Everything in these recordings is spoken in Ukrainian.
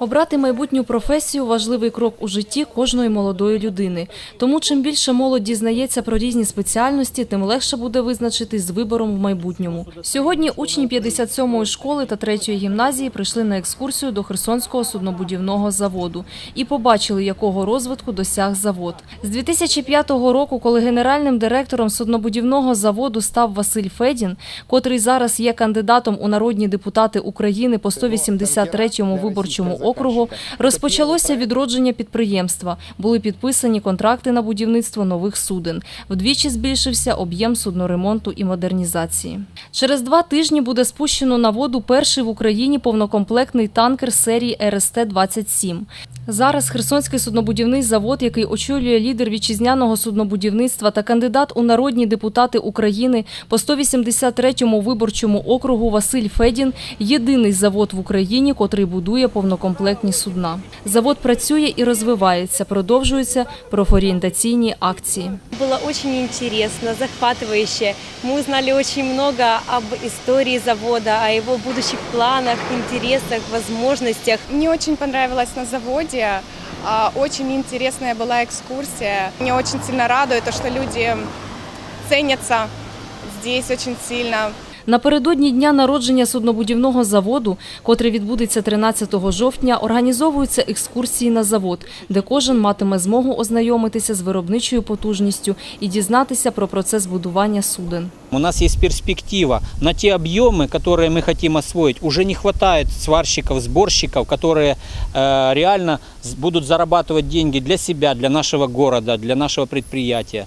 Обрати майбутню професію важливий крок у житті кожної молодої людини. Тому чим більше молодь дізнається про різні спеціальності, тим легше буде визначитись з вибором в майбутньому. Сьогодні учні 57-ї школи та 3-ї гімназії прийшли на екскурсію до Херсонського суднобудівного заводу і побачили, якого розвитку досяг завод. З 2005 року, коли генеральним директором суднобудівного заводу став Василь Федін, котрий зараз є кандидатом у народні депутати України по 183-му виборчому округу, розпочалося відродження підприємства. Були підписані контракти на будівництво нових суден. Вдвічі збільшився об'єм судноремонту і модернізації. Через два тижні буде спущено на воду перший в Україні повнокомплектний танкер серії РСТ-27. Зараз Херсонський суднобудівний завод, який очолює лідер вітчизняного суднобудівництва та кандидат у народні депутати України по 183-му виборчому округу Василь Федін, єдиний завод в Україні, котрий будує повнокомплектні судна. Завод працює і розвивається, продовжуються профорієнтаційні акції. Было очень интересно, захватывающе. Мы узнали очень много об истории завода, о его будущих планах, интересах, возможностях. Мне очень понравилось на заводе. а, Очень интересная была экскурсия. Мне очень сильно радует то, что люди ценятся здесь очень сильно. Напередодні дня народження суднобудівного заводу, котрий відбудеться 13 жовтня, організовуються екскурсії на завод, де кожен матиме змогу ознайомитися з виробничою потужністю і дізнатися про процес будування суден. У нас есть перспектива. На те объемы, которые мы хотим освоить, уже не хватает сварщиков, сборщиков, которые э, реально с- будут зарабатывать деньги для себя, для нашего города, для нашего предприятия.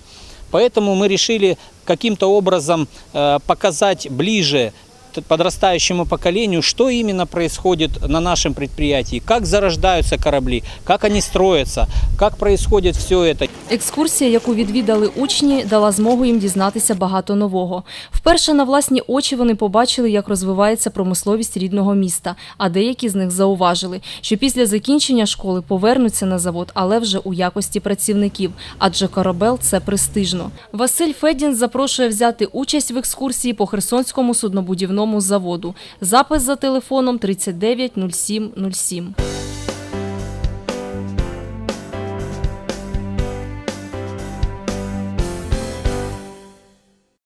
Поэтому мы решили каким-то образом э, показать ближе т- подрастающему поколению, что именно происходит на нашем предприятии, как зарождаются корабли, как они строятся, как происходит все это. Екскурсія, яку відвідали учні, дала змогу їм дізнатися багато нового. Вперше на власні очі вони побачили, як розвивається промисловість рідного міста, а деякі з них зауважили, що після закінчення школи повернуться на завод, але вже у якості працівників, адже корабель – це престижно. Василь Федін запрошує взяти участь в екскурсії по Херсонському суднобудівному заводу. Запис за телефоном 39 07 07.